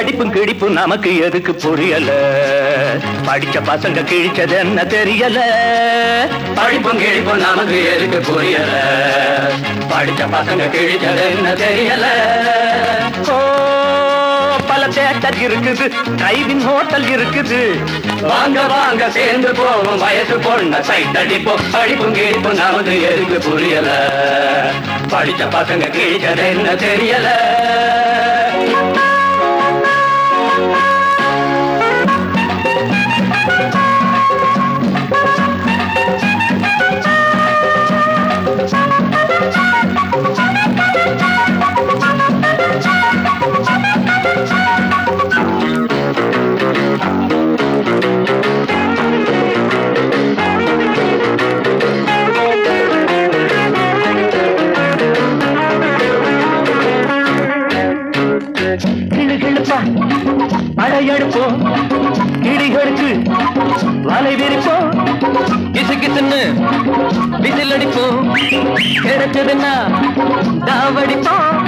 படிப்பும் கிடிப்பும் நமக்கு எதுக்கு புரியல? படிச்ச பசங்க கிழிச்சது என்ன தெரியல? படிப்பும் கிழிப்பும் நமக்கு எதுக்கு புரியல? படிச்ச பசங்க கிழிச்சது என்ன தெரியல? ஓ பல தேட்டர் இருக்குது டிரைவிங் ஹோட்டல் இருக்குது. வாங்க வாங்க சேர்ந்து போவோம் வயசு பொண்ண சைட் அடிப்போம். படிப்பும் கிழிப்பும் நமக்கு எதுக்கு புரியல? படிச்ச பசங்க கிழிச்சது என்ன தெரியல? அடையெடுப்போம் இடிகளுக்கு வலை விரிப்போம். கிசு கிசுன்னு விசில் அடிப்போம். கிடைச்சதுன்னா தாவடிப்போம்.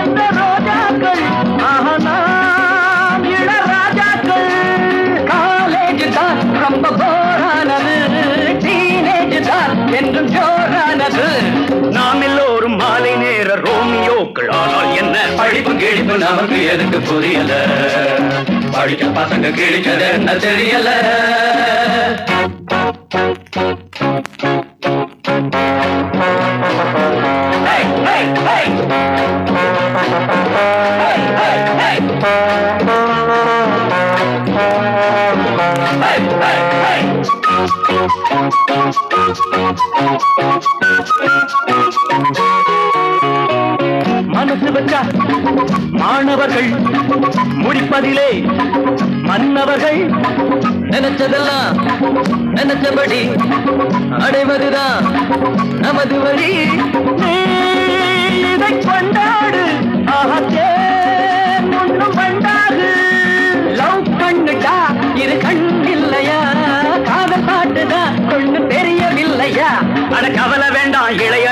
இந்த ரோஜாக்கள் ஆஹா நாம் இளராஜாக்கள் காலேஜ் தான் ரொம்ப போரானது டீனேஜ் தான் என்றும் ஜோரானது கிழிப்பு நமக்கு எதுக்கு புரியல. படிச்ச பசங்க கிழிச்சது என்ன தெரியல. Hey, hey, வச்சா மாணவர்கள் முடிப்பதிலே மன்னவர்கள் நினைச்சதெல்லாம் நினைச்சபடி அடைவதுதான் நமது வழி இதை கொண்டாடு. ஒன்றும் முன்னும் லவ் பண்ணுடா இது கண் இல்லையா காதல் பாட்டுதான் கொண்டு தெரியவில்லையா? அட கவலை வேண்டாம் இளைய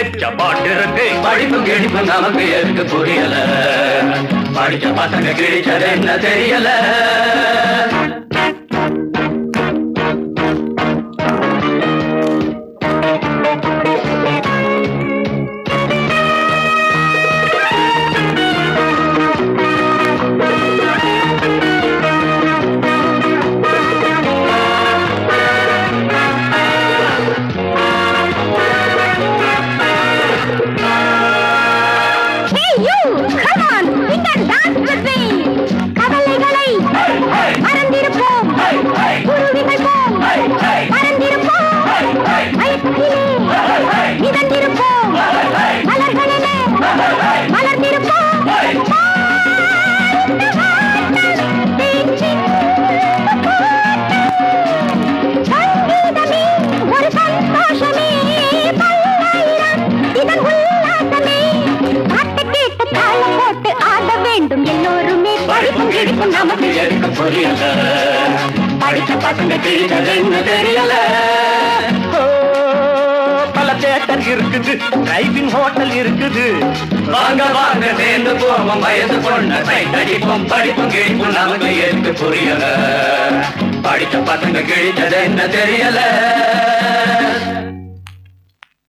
வச்ச பாட்டு இருக்கு படிப்பு கிழிப்பு நமக்கு எதுக்கு புரியல? படிச்ச பசங்க கிழிச்சது என்ன தெரியல? எல்லோருமே படிப்பும் கிழிப்பும் நமக்கு எடுக்க புரியல. படித்த பசங்க கிழிச்சது என்ன தெரியல. பல தேட்டர் இருக்குது. டிரைவிங் ஹோட்டல் இருக்குது. வாங்க வாங்க சேர்ந்து போவோம். வயசு பொண்ணு சைட் அடிப்போம். படிப்பும் கிழிப்பும் நமக்கு எடுக்க புரியல. படித்த பசங்க கிழிச்சது என்ன தெரியல.